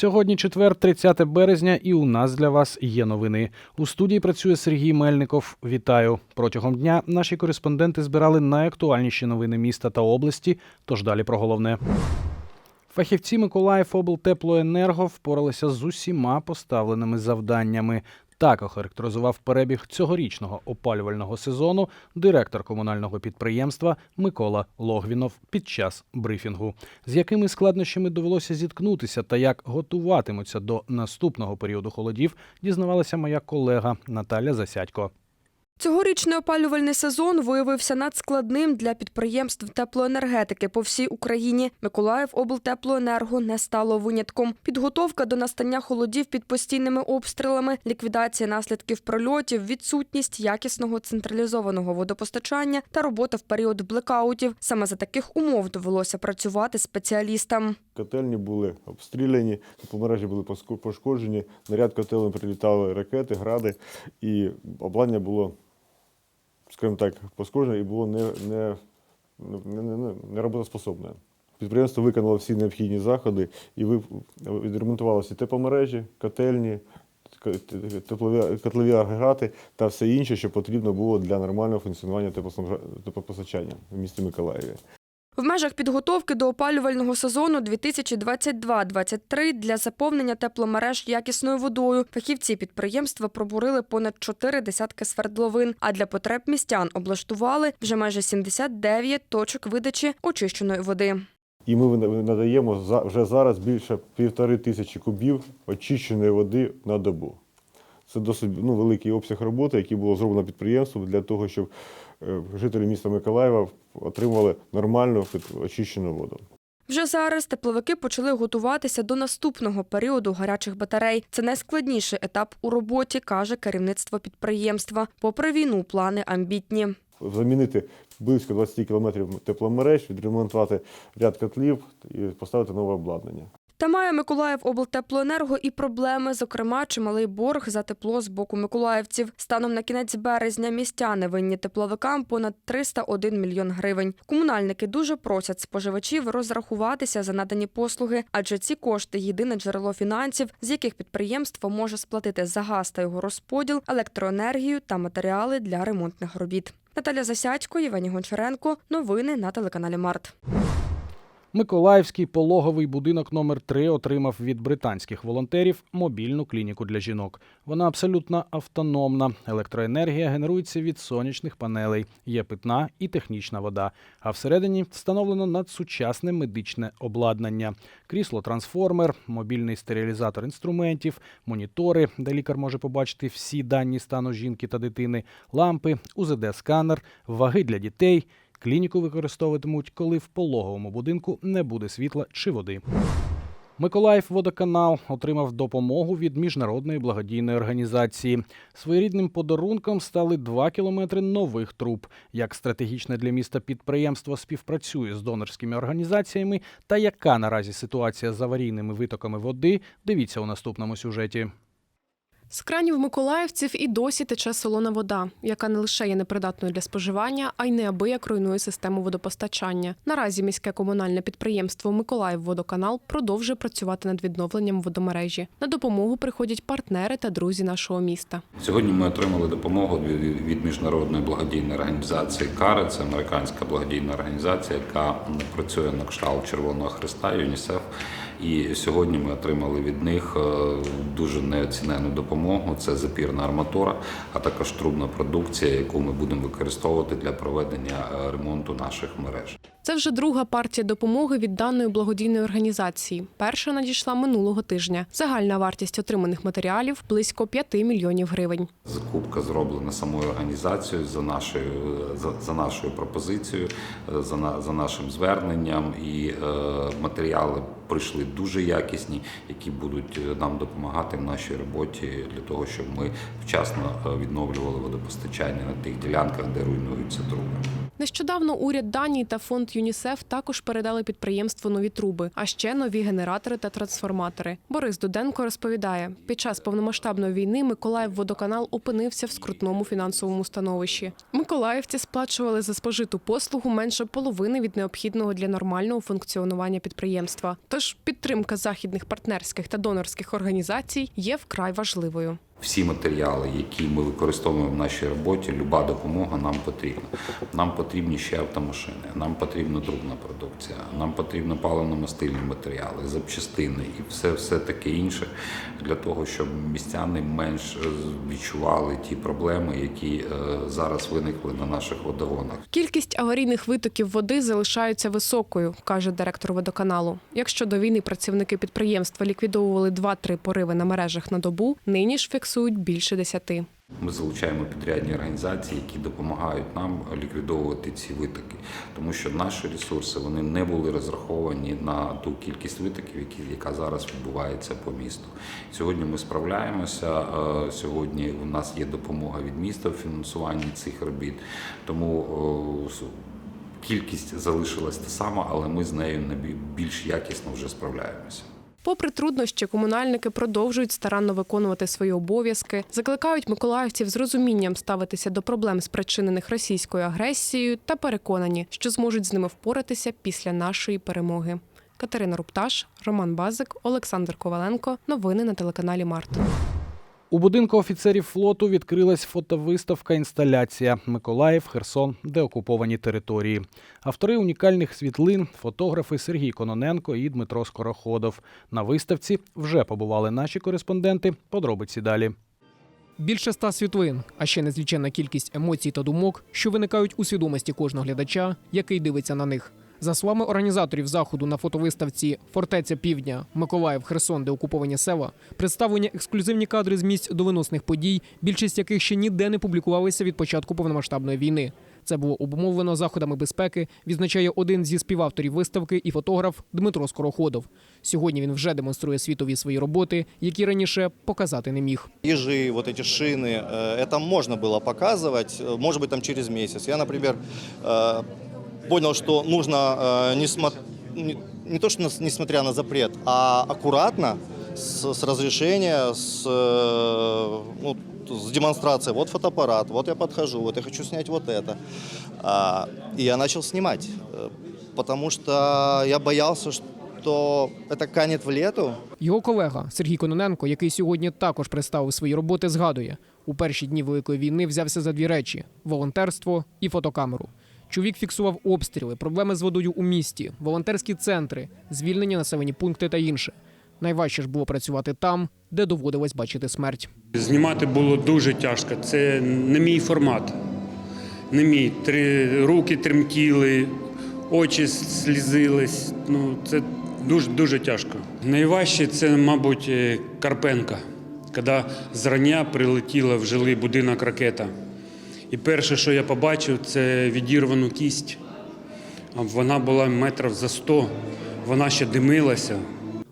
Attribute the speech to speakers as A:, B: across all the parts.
A: Сьогодні четвер, 30 березня, і у нас для вас є новини. У студії працює Сергій Мельников. Вітаю. Протягом дня наші кореспонденти збирали найактуальніші новини міста та області. Тож далі про головне. Фахівці Миколаїв облтеплоенерго впоралися з усіма поставленими завданнями. Так охарактеризував перебіг цьогорічного опалювального сезону директор комунального підприємства Микола Логвінов під час брифінгу. З якими складнощами довелося зіткнутися та як готуватимуться до наступного періоду холодів, дізнавалася моя колега Наталя Засядько.
B: Цьогорічний опалювальний сезон виявився надскладним для підприємств теплоенергетики по всій Україні. Миколаїв облтеплоенерго не стало винятком. Підготовка до настання холодів під постійними обстрілами, ліквідація наслідків прольотів, відсутність якісного централізованого водопостачання та робота в період блекаутів. Саме за таких умов довелося працювати спеціалістам.
C: Котельні були обстріляні, тепломережі були пошкоджені, на ряд котелень прилітали ракети, гради, і обладнання було, скажімо так, пошкоджене і було не, не, не, не, не, не роботоспособне. Підприємство виконало всі необхідні заходи і відремонтувало тепломережі, котельні, теплові, котлові агрегати та все інше, що потрібно було для нормального функціонування теплопостачання в місті Миколаєві.
B: В межах підготовки до опалювального сезону 2022-2023 для заповнення тепломереж якісною водою фахівці підприємства пробурили понад чотири десятки свердловин, а для потреб містян облаштували вже майже 79 точок видачі очищеної води.
C: І ми надаємо вже зараз більше півтори тисячі кубів очищеної води на добу. Це досить ну, великий обсяг роботи, який було зроблено підприємством для того, щоб жителі міста Миколаєва отримали нормальну очищену воду.
B: Вже зараз тепловики почали готуватися до наступного періоду гарячих батарей. Це найскладніший етап у роботі, каже керівництво підприємства. Попри війну, плани амбітні.
C: Замінити близько 20 кілометрів тепломереж, відремонтувати ряд котлів і поставити нове обладнання.
B: Та має Миколаїв облтеплоенерго і проблеми, зокрема, чималий борг за тепло з боку миколаївців. Станом на кінець березня містяни винні тепловикам понад 301 мільйон гривень. Комунальники дуже просять споживачів розрахуватися за надані послуги, адже ці кошти єдине джерело фінансів, з яких підприємство може сплатити за газ та його розподіл, електроенергію та матеріали для ремонтних робіт. Наталя Засядько, Євгеній Гончаренко. Новини на телеканалі Март.
A: Миколаївський пологовий будинок номер 3 отримав від британських волонтерів мобільну клініку для жінок. Вона абсолютно автономна. Електроенергія генерується від сонячних панелей, є питна і технічна вода. А всередині встановлено надсучасне медичне обладнання: крісло-трансформер, мобільний стерилізатор інструментів, монітори, де лікар може побачити всі дані стану жінки та дитини, лампи, УЗД-сканер, ваги для дітей. Клініку використовуватимуть, коли в пологовому будинку не буде світла чи води. Миколаїв водоканал отримав допомогу від міжнародної благодійної організації. Своєрідним подарунком стали два кілометри нових труб. Як стратегічне для міста підприємство співпрацює з донорськими організаціями та яка наразі ситуація з аварійними витоками води, дивіться у наступному сюжеті.
D: З кранів миколаївців і досі тече солона вода, яка не лише є непридатною для споживання, а й неабияк руйнує систему водопостачання. Наразі міське комунальне підприємство Миколаївводоканал продовжує працювати над відновленням водомережі. На допомогу приходять партнери та друзі нашого міста.
E: Сьогодні ми отримали допомогу від- міжнародної благодійної організації КАРИ, це американська благодійна організація, яка працює на кшталт Червоного Христа, ЮНІСЕФ. І сьогодні ми отримали від них е, дуже неоцінену допомогу. Це запірна арматура, а також трубна продукція, яку ми будемо використовувати для проведення е, ремонту наших мереж.
D: Це вже друга партія допомоги від даної благодійної організації. Перша надійшла минулого тижня. Загальна вартість отриманих матеріалів близько 5 мільйонів гривень.
E: Закупка зроблена самою організацією за нашою за, за нашою пропозицією, е, за на за нашим зверненням, і е, матеріали прийшли дуже якісні, які будуть е, нам допомагати в нашій роботі для того, щоб ми вчасно е, відновлювали водопостачання на тих ділянках, де руйнуються труби.
D: Нещодавно уряд Данії та фонд ЮНІСЕФ також передали підприємству нові труби, а ще нові генератори та трансформатори. Борис Дуденко розповідає, під час повномасштабної війни Миколаїв водоканал опинився в скрутному фінансовому становищі. Миколаївці сплачували за спожиту послугу менше половини від необхідного для нормального функціонування підприємства. Тож підтримка західних партнерських та донорських організацій є вкрай важливою.
E: Всі матеріали, які ми використовуємо в нашій роботі, люба допомога нам потрібна. Нам потрібні ще автомашини, нам потрібна трубна продукція, нам потрібно паливно-мастильні матеріали, запчастини і все, все таке інше для того, щоб містяни менш відчували ті проблеми, які е, зараз виникли на наших водогонах.
D: Кількість аварійних витоків води залишається високою, каже директор водоканалу. Якщо до війни працівники підприємства ліквідовували 2-3 пориви на мережах на добу, нині ж фіксують більше 10.
E: Ми залучаємо підрядні організації, які допомагають нам ліквідовувати ці витоки, тому що наші ресурси вони не були розраховані на ту кількість витоків, які яка зараз відбувається по місту. Сьогодні ми справляємося. е, Сьогодні у нас є допомога від міста в фінансуванні цих робіт, тому е, кількість залишилась та сама, але ми з нею не більш якісно вже справляємося.
D: Попри труднощі, комунальники продовжують старанно виконувати свої обов'язки, закликають миколаївців з розумінням ставитися до проблем, спричинених російською агресією, та переконані, що зможуть з ними впоратися після нашої перемоги. Катерина Рупташ, Роман Базик, Олександр Коваленко. Новини на телеканалі Март.
A: У будинку офіцерів флоту відкрилась фотовиставка інсталяція Миколаїв, Херсон, деокуповані території. Автори унікальних світлин, фотографи Сергій Кононенко і Дмитро Скороходов. На виставці вже побували наші кореспонденти. Подробиці далі.
F: Більше ста світлин, а ще незліченна кількість емоцій та думок, що виникають у свідомості кожного глядача, який дивиться на них. За словами організаторів заходу на фотовиставці Фортеця Півдня, Миколаїв, Херсон, де окуповані села, представлені ексклюзивні кадри з місць довиносних подій, більшість яких ще ніде не публікувалися від початку повномасштабної війни. Це було обумовлено заходами безпеки, відзначає один зі співавторів виставки і фотограф Дмитро Скороходов. Сьогодні він вже демонструє світові свої роботи, які раніше показати не міг.
G: Ежи, вот эти шины, э, это можно было показывать, э, может быть, там через месяц. Я, например, э, понял, что нужно э, не, смо- не- не то, что нас- несмотря на запрет, а аккуратно, с, с разрешения, с, э, ну, с демонстрацией. Вот фотоаппарат, вот я подхожу, вот я хочу снять вот это. А, И я начал снимать, э, потому что я боялся, что это канет в лету,
F: Його колега Сергій Кононенко, який сьогодні також представив свої роботи, згадує, у перші дні Великої війни взявся за дві речі: волонтерство і фотокамеру. Чоловік фіксував обстріли, проблеми з водою у місті, волонтерські центри, звільнені населені пункти та інше. Найважче ж було працювати там, де доводилось бачити смерть.
H: Знімати було дуже тяжко. Це не мій формат. Не мій. Три руки тремтіли, очі слізились. Ну, це дуже дуже тяжко. Найважче це, мабуть, е, Карпенка, коли зрання прилетіла в жилий будинок ракета. І перше, що я побачив, це відірвану кість. Вона була метрів за 100, вона ще димилася.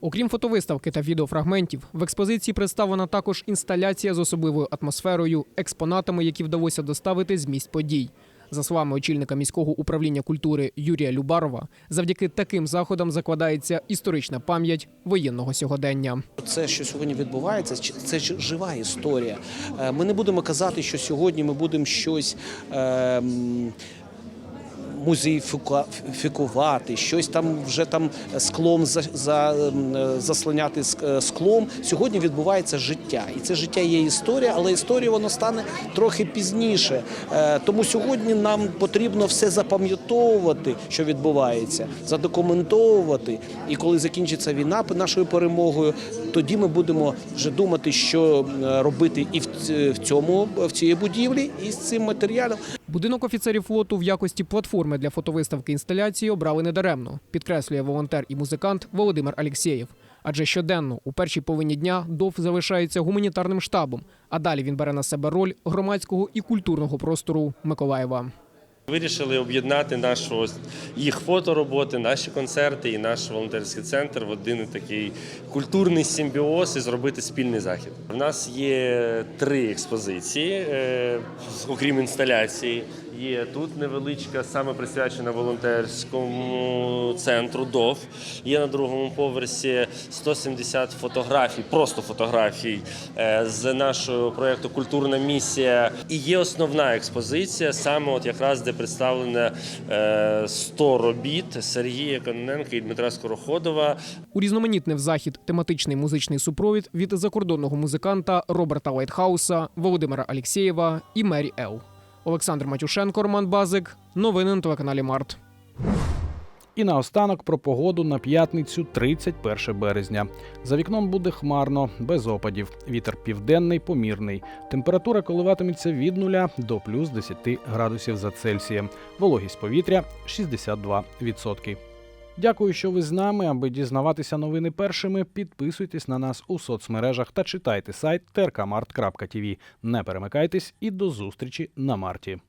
F: Окрім фотовиставки та відеофрагментів, в експозиції представлена також інсталяція з особливою атмосферою, експонатами, які вдалося доставити з місць подій. За словами очільника міського управління культури Юрія Любарова, завдяки таким заходам закладається історична пам'ять воєнного сьогодення.
I: Це, що сьогодні відбувається, це ж жива історія. Е, Ми не будемо казати, що сьогодні ми будемо щось. Е, м, щось там вже там склом за, за, ем, заслоняти е, склом. Сьогодні відбувається життя, і це життя є історія, але історія воно стане трохи пізніше. Е, Тому сьогодні нам потрібно все запам'ятовувати, що відбувається, задокументовувати. І коли закінчиться війна нашою перемогою, тоді ми будемо вже думати, що робити і в цьому в цій будівлі, і з цим матеріалом.
F: Будинок офіцерів флоту в якості платформи для фотовиставки інсталяції обрали недаремно, підкреслює волонтер і музикант Володимир Алєксєєв. Адже щоденно у першій половині дня ДОВ залишається гуманітарним штабом, а далі він бере на себе роль громадського і культурного простору Миколаєва.
J: Вирішили об'єднати нашу ось їх фотороботи, наші концерти і наш волонтерський центр в один такий культурний симбіоз і зробити спільний захід. У нас є три експозиції, е, окрім інсталяції. Є тут невеличка, саме присвячена волонтерському центру ДОВ. Є на другому поверсі 170 фотографій, просто фотографій е, з нашого проєкту Культурна місія. І є основна експозиція, саме от якраз де представлено е, 100 робіт Сергія Кононенка і Дмитра Скороходова.
F: Урізноманітнив захід тематичний музичний супровід від закордонного музиканта Роберта Лайтхауса, Володимира Алєксєєва і Мері Ел. Олександр Матюшенко, Роман Базик. Новини на телеканалі Март.
A: І наостанок про погоду на п'ятницю, 31 березня. За вікном буде хмарно, без опадів. Вітер південний, помірний. Температура коливатиметься від 0 до плюс 10 градусів за Цельсієм. Вологість повітря 62%. Дякую, що ви з нами. Аби дізнаватися новини першими, підписуйтесь на нас у соцмережах та читайте сайт trkmart.tv. Не перемикайтесь і до зустрічі на марті.